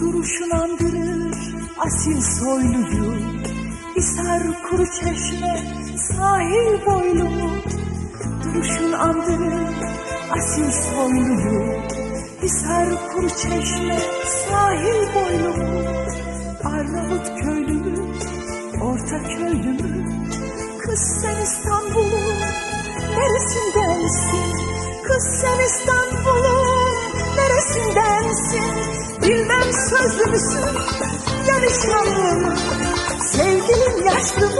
Duruşun andırır asil soyluyu. Hisar kuru çeşme sahil boylumu Duruşun andırır asil soyluyu. Hisar kuru çeşme sahil boylumu Arnavut köylümü, orta köylümü Kız sen İstanbul'un neresindensin? Kız sen İstanbul'un neresindensin? Bilmem sözlü müsün, yarışanlı mı? Sevgilin yaşlı mı?